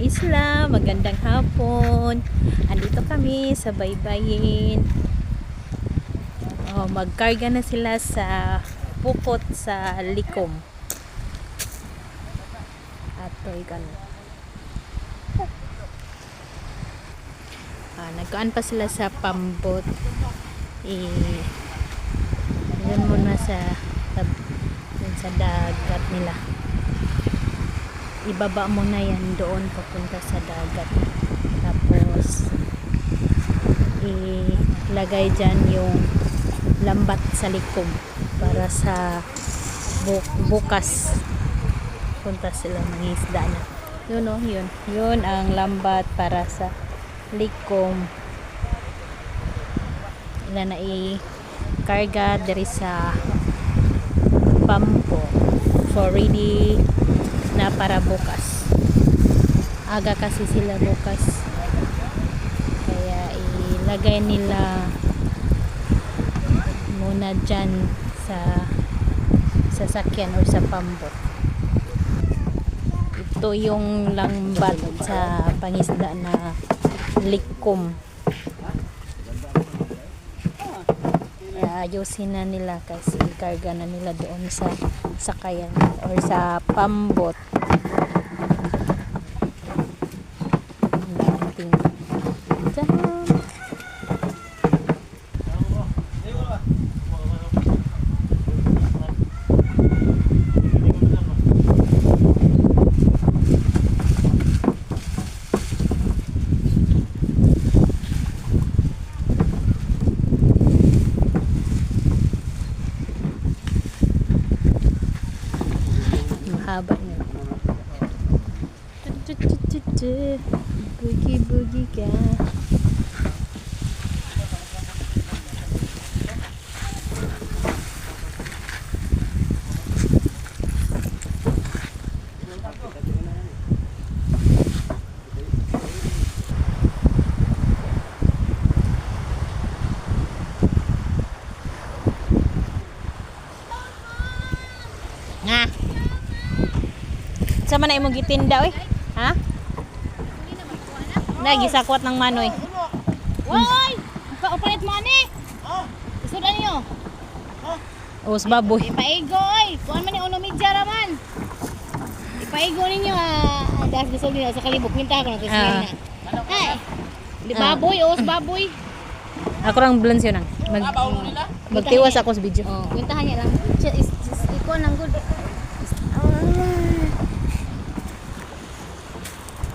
isla, magandang hapon. Andito kami sa Baybayin. Oh, magkarga na sila sa pupot sa Likom. At gan. Ah, nagkaan pa sila sa pambot. Eh, yun muna sa sa, sa dagat nila ibaba mo na yan doon papunta sa dagat. Tapos ilagay dyan yung lambat sa likom para sa bu- bukas punta sila mangisda na. Yun o yun. Yun ang lambat para sa likom na i-karga dari sa pampo. For ready para bukas. Aga kasi sila bukas. Kaya ilagay nila muna dyan sa sasakyan or sa pambot. Ito yung lambat sa pangisda na likom. Ayusin na nila kasi karga na nila doon sa sakayan or sa pambot Mahaba niya. Boogie boogie ka. Sa man imong gitinda oy? Ha? Na gisakwat ng manoy. Woy! Paupalit mo ani! Isudan niyo. Os baboy. Ipaigo oy! Kuan man ni ulo media raman. Ipaigo ninyo ah. Das gusto niyo sa kalibok minta ko na to Ah. na. Ay. Di Ah. baboy, os baboy. Ako rang balance yun ang. Mag, magtiwas ako sa video. Oh, mintahan niya lang.